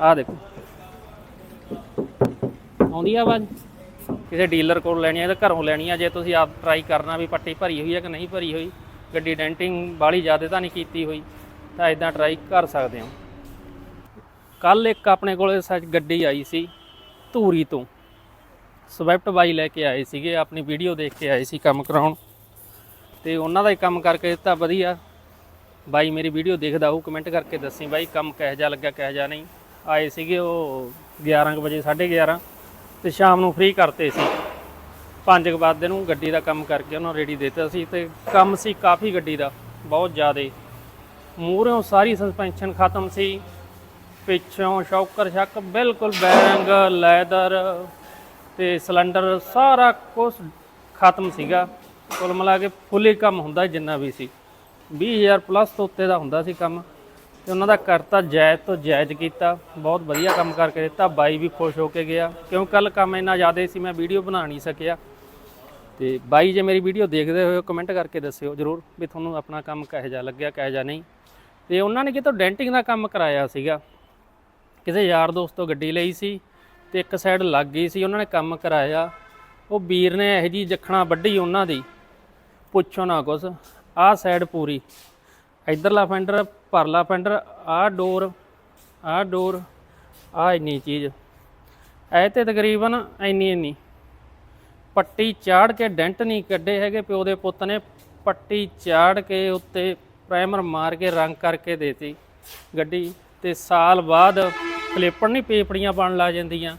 ਆਹ ਦੇਖੋ। ਆਉਂਦੀ ਆ ਆਵਾਜ਼? ਕਿਸੇ ਡੀਲਰ ਕੋਲ ਲੈਣੀ ਆ ਤਾਂ ਘਰੋਂ ਲੈਣੀ ਆ, ਜੇ ਤੁਸੀਂ ਆਪ ਟਰਾਈ ਕਰਨਾ ਵੀ ਪੱਟੀ ਭਰੀ ਹੋਈ ਹੈ ਕਿ ਨਹੀਂ ਭਰੀ ਹੋਈ, ਗੱਡੀ ਡੈਂਟਿੰਗ ਬਾਲੀ ਜ਼ਿਆਦਾ ਤਾਂ ਨਹੀਂ ਕੀਤੀ ਹੋਈ, ਤਾਂ ਇਦਾਂ ਟਰਾਈ ਕਰ ਸਕਦੇ ਹੋ। ਕੱਲ ਇੱਕ ਆਪਣੇ ਕੋਲੇ ਸੱਚ ਗੱਡੀ ਆਈ ਸੀ ਧੂਰੀ ਤੋਂ। ਸਵਿਫਟ ਬਾਈ ਲੈ ਕੇ ਆਏ ਸੀਗੇ, ਆਪਣੀ ਵੀਡੀਓ ਦੇਖ ਕੇ ਆਏ ਸੀ ਕੰਮ ਕਰਾਉਣ। ਤੇ ਉਹਨਾਂ ਦਾ ਹੀ ਕੰਮ ਕਰਕੇ ਦਿੱਤਾ, ਵਧੀਆ। ਬਾਈ ਮੇਰੀ ਵੀਡੀਓ ਦੇਖਦਾ ਉਹ ਕਮੈਂਟ ਕਰਕੇ ਦੱਸੀ ਬਾਈ, ਕੰਮ ਕਿਹੋ ਜਿਹਾ ਲੱਗਾ ਕਿਹੋ ਜਿਹਾ ਨਹੀਂ। ਆਏ ਸੀਗੇ ਉਹ 11 ਕੁ ਵਜੇ 11:30 ਤੇ ਸ਼ਾਮ ਨੂੰ ਫ੍ਰੀ ਕਰਤੇ ਸੀ। 5 ਕੁ ਵਜੇ ਨੂੰ ਗੱਡੀ ਦਾ ਕੰਮ ਕਰਕੇ ਉਹਨਾਂ ਰੇਡੀ ਦਿੱਤਾ ਸੀ ਤੇ ਕੰਮ ਸੀ ਕਾਫੀ ਗੱਡੀ ਦਾ, ਬਹੁਤ ਜ਼ਿਆਦਾ। ਮੂਹਰੋਂ ਸਾਰੀ ਸਸਪੈਂਸ਼ਨ ਖਤਮ ਸੀ। ਪਿੱਛੋਂ ਸ਼ੌਕਰ ਸ਼ੱਕ ਬਿਲਕੁਲ ਬੈਰਿੰਗ, ਲੈਦਰ ਤੇ ਸਿਲੰਡਰ ਸਾਰਾ ਕੁਝ ਖਤਮ ਸੀਗਾ। ਕੁੱਲ ਮਿਲਾ ਕੇ ਫੁੱਲੀ ਕੰਮ ਹੁੰਦਾ ਜਿੰਨਾ ਵੀ ਸੀ। 20000 ਪਲੱਸ ਤੋਂ ਉੱਤੇ ਦਾ ਹੁੰਦਾ ਸੀ ਕੰਮ। ਤੇ ਉਹਨਾਂ ਦਾ ਕਰਤਾ ਜਾਇਜ਼ ਤੋਂ ਜਾਇਜ਼ ਕੀਤਾ, ਬਹੁਤ ਵਧੀਆ ਕੰਮ ਕਰਕੇ ਦਿੱਤਾ, ਬਾਈ ਵੀ ਖੁਸ਼ ਹੋ ਕੇ ਗਿਆ, ਕਿਉਂ ਕੱਲ ਕੰਮ ਇੰਨਾ ਜ਼ਿਆਦਾ ਸੀ, ਮੈਂ ਵੀਡੀਓ ਬਣਾ ਨਹੀਂ ਸਕਿਆ। ਤੇ ਬਾਈ ਜੇ ਮੇਰੀ ਵੀਡੀਓ ਦੇਖਦੇ ਹੋਏ ਕਮੈਂਟ ਕਰਕੇ ਦੱਸਿਓ ਜਰੂਰ ਵੀ ਤੁਹਾਨੂੰ ਆਪਣਾ ਕੰਮ ਕਿਹੋ ਜਿਹਾ ਲੱਗਿਆ, ਕਿਹੋ ਜਿਹਾ ਨਹੀਂ। ਤੇ ਉਹਨਾਂ ਨੇ ਕਿਤੋਂ ਡੈਂਟਿੰਗ ਦਾ ਕੰਮ ਕਰਾਇਆ ਸੀਗਾ, ਕਿਸੇ ਯਾਰ ਦੋਸਤ ਤੋਂ ਗੱਡੀ ਲਈ ਸੀ ਤੇ ਇੱਕ ਸਾਈਡ ਲੱਗ ਗਈ ਸੀ, ਉਹਨਾਂ ਨੇ ਕੰਮ ਕਰਾਇਆ। ਉਹ ਵੀਰ ਨੇ ਇਹੋ ਜੀ ਜਖਣਾ ਵੱਢੀ ਉਹਨਾਂ ਦੀ, ਪੁੱਛੋ ਨਾ ਕੁਛ, ਆਹ ਸਾਈਡ ਪੂਰੀ, ਇਧਰਲਾ ਫੈਂਡਰ ਪਰਲਾ ਫੈਂਡਰ, ਆਹ ਡੋਰ ਆਹ ਡੋਰ, ਆਹ ਇੰਨੀ ਚੀਜ਼। ਐ ਤੇ ਤਕਰੀਬਨ ਇੰਨੀ ਇੰਨੀ। ਪੱਟੀ ਚਾੜ ਕੇ ਡੈਂਟ ਨਹੀਂ ਕੱਢੇ ਹੈਗੇ, ਪਿਓ ਦੇ ਪੁੱਤ ਨੇ ਪੱਟੀ ਚਾੜ ਕੇ ਉੱਤੇ ਪ੍ਰਾਈਮਰ ਮਾਰ ਕੇ ਰੰਗ ਕਰਕੇ ਦੇਤੀ ਗੱਡੀ। ਤੇ ਸਾਲ ਬਾਅਦ ਖਲੇਪੜ ਨਹੀਂ, ਪੇਪੜੀਆਂ ਬਣ ਲਾ ਜਾਂਦੀਆਂ।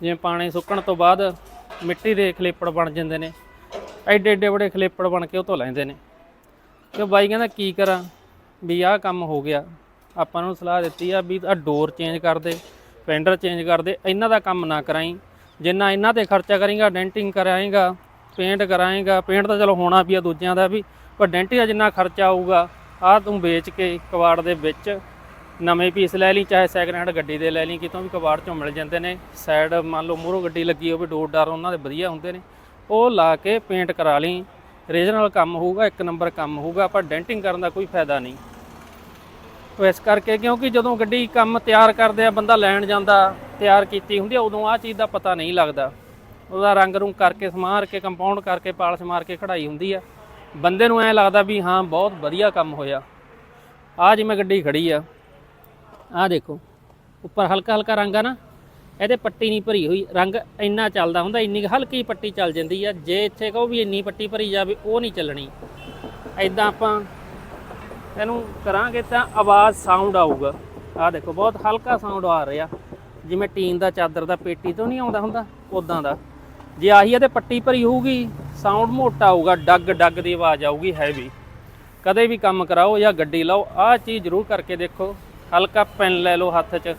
ਜਿਵੇਂ ਪਾਣੀ ਸੁੱਕਣ ਤੋਂ ਬਾਅਦ ਮਿੱਟੀ ਦੇ ਖਲੇਪੜ ਬਣ ਜਾਂਦੇ ਨੇ। ਐਡੇ ਐਡੇ ਬੜੇ ਖਲੇਪੜ ਬਣ ਕੇ ਉਹ ਧੋ ਲੈਂਦੇ ਨੇ। ਤੇ ਬਾਈ ਕਹਿੰਦਾ, ਕੀ ਕਰਾਂ? ਵੀ ਆਹ ਕੰਮ ਹੋ ਗਿਆ। ਆਪਾਂ ਨੂੰ ਸਲਾਹ ਦਿੱਤੀ ਆ ਵੀ ਆ ਡੋਰ ਚੇਂਜ ਕਰ ਦੇ ਫੈਂਡਰ ਚੇਂਜ ਕਰ ਦੇ, ਇਹਨਾਂ ਦਾ ਕੰਮ ਨਾ ਕਰਾਈ। ਜਿੰਨਾ ਇਹਨਾਂ ਤੇ ਖਰਚਾ ਕਰੇਗਾ ਡੈਂਟਿੰਗ ਕਰਾਏਗਾ ਪੇਂਟ ਕਰਾਏਗਾ ਪੇਂਟ ਤਾਂ ਚਲੋ ਹੋਣਾ ਵੀ ਆ ਦੂਜਿਆਂ ਦਾ ਵੀ, ਪਰ ਡੈਂਟਿੰਗ ਦਾ ਜਿੰਨਾ ਖਰਚਾ ਆਊਗਾ, ਆਹ ਤੂੰ ਵੇਚ ਕੇ ਕਵਾੜ ਦੇ ਵਿੱਚ ਨਵੇਂ ਪੀਸ ਲੈ ਲਈ, ਚਾਹੇ ਸੈਕਿੰਡ ਹੈਂਡ ਗੱਡੀ ਦੇ ਲੈ ਲਈ, ਕਿਤੋਂ ਵੀ ਕਬਾੜ ਚੋਂ ਮਿਲ ਜਾਂਦੇ ਨੇ। ਸਾਈਡ ਮੰਨ ਲਓ ਮੂਹਰੋਂ ਗੱਡੀ ਲੱਗੀ ਹੋਵੇ ਡੋਰ ਡਰ ਉਹਨਾਂ ਦੇ ਵਧੀਆ ਹੁੰਦੇ ਨੇ। ਉਹ ਲਾ ਕੇ ਪੇਂਟ ਕਰਾ ਲਈ। ਰੀਜਨਲ ਕੰਮ ਹੋਊਗਾ, ਇੱਕ ਨੰਬਰ ਕੰਮ ਹੋਊਗਾ ਪਰ ਡੈਂਟਿੰਗ ਕਰਨ ਦਾ ਕੋਈ ਫਾਇਦਾ ਨਹੀਂ। ਇਸ ਕਰਕੇ ਕਿਉਂਕਿ ਜਦੋਂ ਗੱਡੀ ਕੰਮ ਤਿਆਰ ਕਰਦੇ ਆ, ਬੰਦਾ ਲੈਣ ਜਾਂਦਾ, ਤਿਆਰ ਕੀਤੀ ਹੁੰਦੀ ਆ, ਉਦੋਂ ਆਹ ਚੀਜ਼ ਦਾ ਪਤਾ ਨਹੀਂ ਲੱਗਦਾ। ਉਹਦਾ ਰੰਗ ਰੂੰਗ ਕਰਕੇ ਸਮਾਰ ਕੇ ਕੰਪਾਊਂਡ ਕਰਕੇ, ਪਾਲਸ਼ ਮਾਰ ਕੇ ਕਢਾਈ ਹੁੰਦੀ ਆ। ਬੰਦੇ ਨੂੰ ਐਂ ਲੱਗਦਾ ਵੀ ਹਾਂ, ਬਹੁਤ ਵਧੀਆ ਕੰਮ ਹੋਇਆ। ਆ ਜਿਵੇਂ ਗੱਡੀ ਖੜੀ ਆ, ਆਹ ਦੇਖੋ, ਉੱਪਰ ਹਲਕਾ ਹਲਕਾ ਰੰਗ ਆ ਨਾ, ਇਹਦੇ ਪੱਟੀ ਨਹੀਂ ਭਰੀ ਹੋਈ, ਰੰਗ ਇੰਨਾ ਚੱਲਦਾ ਹੁੰਦਾ, ਇੰਨੀ ਹਲਕੀ ਪੱਟੀ ਚੱਲ ਜਾਂਦੀ ਆ। ਜੇ ਇੱਥੇ ਕਹੋ ਵੀ ਇੰਨੀ ਪੱਟੀ ਭਰੀ ਜਾਵੇ, ਉਹ ਨਹੀਂ ਚੱਲਣੀ। ਐਦਾਂ ਆਪਾਂ ਇਹਨੂੰ ਕਰਾਂਗੇ ਤਾਂ ਆਵਾਜ਼ ਸਾਊਂਡ ਆਊਗਾ। ਆਹ ਦੇਖੋ, ਬਹੁਤ ਹਲਕਾ ਸਾਊਂਡ ਆ ਰਿਹਾ। ਜਿਵੇਂ ਟੀਨ ਦਾ ਚਾਦਰ ਦਾ, ਪੇਟੀ ਤੋਂ ਨਹੀਂ ਆਉਂਦਾ ਹੁੰਦਾ ਉਦਾਂ ਦਾ। ਜੇ ਆਹੀ ਇਹਦੇ ਪੱਟੀ ਭਰੀ ਹੋਊਗੀ ਸਾਊਂਡ ਮੋਟਾ ਆਊਗਾ, ਡੱਗ ਡੱਗ ਦੀ ਆਵਾਜ਼ ਆਊਗੀ ਹੈਵੀ ਕਦੇ ਵੀ ਕੰਮ ਕਰਾਓ ਜਾਂ ਗੱਡੀ ਲਾਓ, ਆਹ ਚੀਜ਼ ਜ਼ਰੂਰ ਕਰਕੇ ਦੇਖੋ। ਹਲਕਾ ਪੈਨ ਲੈ ਲਓ ਹੱਥ 'ਚ,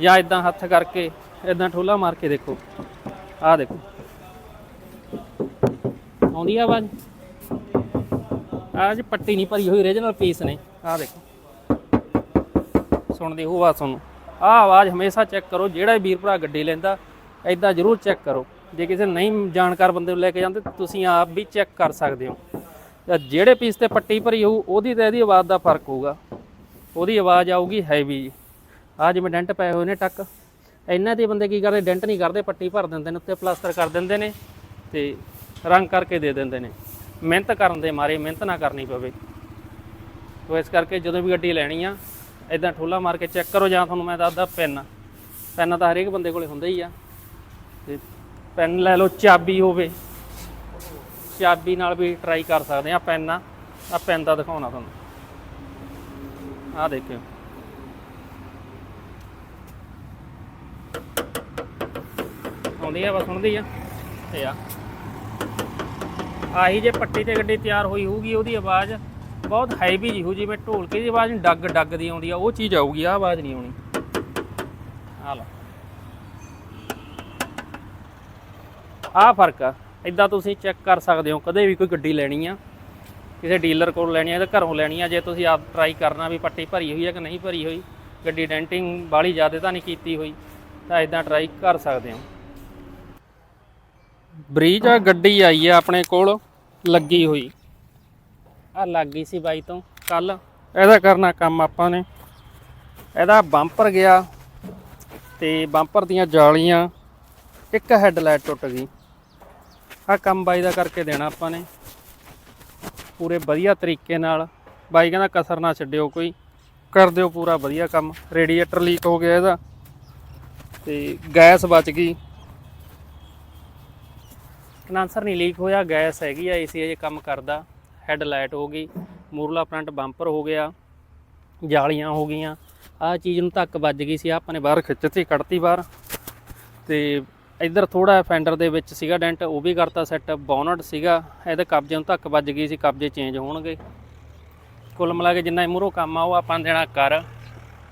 ਜਾਂ ਇਦਾਂ ਹੱਥ ਕਰਕੇ ਇਦਾਂ ਠੋਲਾ ਮਾਰ ਕੇ ਦੇਖੋ। ਆਹ ਦੇਖੋ। ਆਉਂਦੀ ਆਵਾਜ਼? ਆਹ ਜੀ ਪੱਟੀ ਨਹੀਂ ਭਰੀ ਹੋਈ ਰੀਜਨਲ ਪੀਸ ਨੇ। ਆਹ ਦੇਖੋ। ਸੁਣਦੇ ਹੋ ਆਵਾਜ਼ ਤੁਹਾਨੂੰ। ਆਹ ਆਵਾਜ਼ ਹਮੇਸ਼ਾ ਚੈੱਕ ਕਰੋ, ਜਿਹੜਾ ਵੀਰ ਭਰਾ ਗੱਡੀ ਲੈਂਦਾ ਐਦਾਂ ਜ਼ਰੂਰ ਚੈੱਕ ਕਰੋ। ਜੇ ਕਿਸੇ ਨਹੀਂ ਜਾਣਕਾਰ ਬੰਦੇ ਨੂੰ ਲੈ ਕੇ ਜਾਂਦੇ, ਤੁਸੀਂ ਆਪ ਵੀ ਚੈੱਕ ਕਰ ਸਕਦੇ ਹੋ। ਜਿਹੜੇ ਪੀਸ ਤੇ ਪੱਟੀ ਭਰੀ ਹੋਊ, ਉਹਦੀ ਤੇ ਇਹਦੀ ਆਵਾਜ਼ ਦਾ ਫ਼ਰਕ ਹੋਊਗਾ। ਉਹਦੀ ਆਵਾਜ਼ ਆਊਗੀ ਹੈਵੀ ਜੀ। ਆਹ ਜਿਵੇਂ ਡੈਂਟ ਪਏ ਹੋਏ ਨੇ ਟੱਕ। ਇਹਨਾਂ ਦੇ ਬੰਦੇ ਕੀ ਕਰਦੇ ਡੈਂਟ ਨਹੀਂ ਕਰਦੇ, ਪੱਟੀ ਭਰ ਦਿੰਦੇ ਨੇ, ਉੱਤੇ ਪਲਾਸਟਰ ਕਰ ਦਿੰਦੇ ਨੇ ਤੇ ਰੰਗ ਕਰਕੇ ਦੇ ਦਿੰਦੇ ਨੇ। ਮਿਹਨਤ ਕਰਨ ਦੇ ਮਾਰੇ, ਮਿਹਨਤ ਨਾ ਕਰਨੀ ਪਵੇ। ਸੋ ਇਸ ਕਰਕੇ ਜਦੋਂ ਵੀ ਗੱਡੀ ਲੈਣੀ ਆ ਇਦਾਂ ਠੋਲਾ ਮਾਰ ਕੇ ਚੈੱਕ ਕਰੋ ਜਾਂ ਤੁਹਾਨੂੰ ਮੈਂ ਦੱਸਦਾ ਪੈਨ। ਪੈਨ ਤਾਂ ਹਰੇਕ ਬੰਦੇ ਕੋਲੇ ਹੁੰਦਾ ਹੀ ਆ। ਤੇ ਪੈਨ ਲੈ ਲਓ, ਚਾਬੀ ਹੋਵੇ। ਚਾਬੀ ਨਾਲ ਵੀ ਟਰਾਈ ਕਰ ਸਕਦੇ ਆ ਪੈਨ ਆ। ਆ ਪੈਨ ਦਾ ਦਿਖਾਉਣਾ ਤੁਹਾਨੂੰ। ਆ ਦੇਖਿਓ। ਆਉਂਦੀ ਆ, ਬਸ ਸੁਣਦੀ ਆ। ਤੇ ਆ। ਆਹੀ ਜੇ ਪੱਟੀ ਤੇ ਗੱਡੀ ਤਿਆਰ ਹੋਈ ਹੋਊਗੀ, ਉਹਦੀ ਆਵਾਜ਼ ਬਹੁਤ ਹੈਵੀ ਜੀ ਹੋ ਜਿਵੇਂ ਢੋਲਕੇ ਦੀ ਆਵਾਜ਼ ਨਹੀਂ, ਡੱਗ ਡੱਗ ਦੀ ਆਉਂਦੀ ਆ, ਉਹ ਚੀਜ਼ ਆਊਗੀ ਆ ਆਵਾਜ਼ ਨਹੀਂ ਆਉਣੀ। ਆ ਲਓ। ਆ ਫ਼ਰਕ ਆ ਇਦਾਂ ਤੁਸੀਂ ਚੈੱਕ ਕਰ ਸਕਦੇ ਹੋ, ਕਦੇ ਵੀ ਕੋਈ ਗੱਡੀ ਲੈਣੀ ਆ, ਕਿਸੇ ਡੀਲਰ ਕੋਲ ਲੈਣੀ ਆ ਜਾਂ ਘਰੋਂ ਲੈਣੀ ਆ, ਜੇ ਤੁਸੀਂ ਆਪ ਟਰਾਈ ਕਰਨਾ ਵੀ ਪੱਟੀ ਭਰੀ ਹੋਈ ਆ ਕਿ ਨਹੀਂ ਭਰੀ ਹੋਈ, ਗੱਡੀ ਡੈਂਟਿੰਗ ਬਾਲੀ ਜ਼ਿਆਦਾ ਤਾਂ ਨਹੀਂ ਕੀਤੀ ਹੋਈ, ਤਾਂ ਇਦਾਂ ਟਰਾਈ ਕਰ ਸਕਦੇ ਹੋ। ਬਰੀਜ ਆ, ਗੱਡੀ ਆਈ ਆ ਆਪਣੇ ਕੋਲ। ਲੱਗੀ ਹੋਈ। ਆ ਲੱਗ ਗਈ ਸੀ ਬਾਈ ਤੋਂ। ਕੱਲ ਇਹਦਾ ਕਰਨਾ ਕੰਮ ਆਪਾਂ ਨੇ। ਇਹਦਾ ਬੰਪਰ ਗਿਆ ਤੇ ਬੰਪਰ ਦੀਆਂ ਜਾਲੀਆਂ, ਇੱਕ ਹੈਡਲਾਈਟ ਟੁੱਟ ਗਈ। ਆ ਕੰਮ ਬਾਈ ਦਾ ਕਰਕੇ ਦੇਣਾ ਆਪਾਂ ਨੇ। ਪੂਰੇ ਵਧੀਆ ਤਰੀਕੇ ਨਾਲ। ਬਾਈ ਕਹਿੰਦਾ ਕਸਰ ਨਾ ਛੱਡਿਓ ਕੋਈ। ਕਰ ਦਿਓ ਪੂਰਾ ਵਧੀਆ ਕੰਮ। ਰੇਡੀਏਟਰ ਲੀਕ ਹੋ ਗਿਆ ਇਹਦਾ। ਤੇ ਗੈਸ ਬਚ ਗਈ। ਕਨਾਂਸਰ ਨਹੀਂ ਲੀਕ ਹੋਇਆ, ਗੈਸ ਹੈਗੀ ਆ ਏਸੀ ਅਜੇ ਕੰਮ ਕਰਦਾ ਹੈਡਲਾਈਟ ਹੋ ਗਈ, ਮੂਰਲਾ ਫਰੰਟ ਬੰਪਰ ਹੋ ਗਿਆ, ਜਾਲੀਆਂ ਹੋ ਗਈਆਂ, ਆਹ ਚੀਜ਼ ਨੂੰ ਧੱਕ ਵੱਜ ਗਈ ਸੀ ਆਪਾਂ ਨੇ ਬਾਹਰ ਖਿੱਚਤੀ, ਕੱਢਤੀ ਬਾਹਰ, ਤੇ ਇੱਧਰ ਥੋੜਾ ਫੈਂਡਰ ਦੇ ਵਿੱਚ ਸੀਗਾ ਡੈਂਟ ਉਹ ਵੀ ਕਰਤਾ ਸੈੱਟ ਬੋਨਟ ਸੀਗਾ, ਇਹਦੇ ਕਬਜੇ ਨੂੰ ਧੱਕ ਵੱਜ ਗਈ ਸੀ, ਕਬਜੇ ਚੇਂਜ ਹੋਣਗੇ। ਕੁੱਲ ਮਿਲਾ ਕੇ ਜਿੰਨਾ ਮੂਹਰੋਂ ਕੰਮ ਆ, ਉਹ ਆਪਾਂ ਦੇਣਾ ਕਰ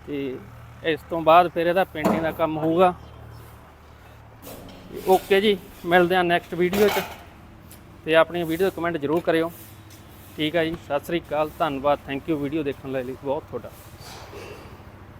ਤੇ ਇਸ ਤੋਂ ਬਾਅਦ ਫਿਰ ਇਹਦਾ ਪੇਂਟਿੰਗ ਦਾ ਕੰਮ ਹੋਊਗਾ। ਓਕੇ ਜੀ, ਮਿਲਦੇ ਹਾਂ ਨੈਕਸਟ ਵੀਡੀਓ 'ਚ। ਤੇ ਆਪਣੀ ਵੀਡੀਓ ਕਮੈਂਟ ਜ਼ਰੂਰ ਕਰਿਓ। ਠੀਕ ਹੈ ਜੀ, ਸਤਿ ਸ੍ਰੀ ਅਕਾਲ, ਧੰਨਵਾਦ। ਥੈਂਕ ਯੂ ਵੀਡੀਓ ਦੇਖਣ ਲਈ ਬਹੁਤ ਤੁਹਾਡਾ।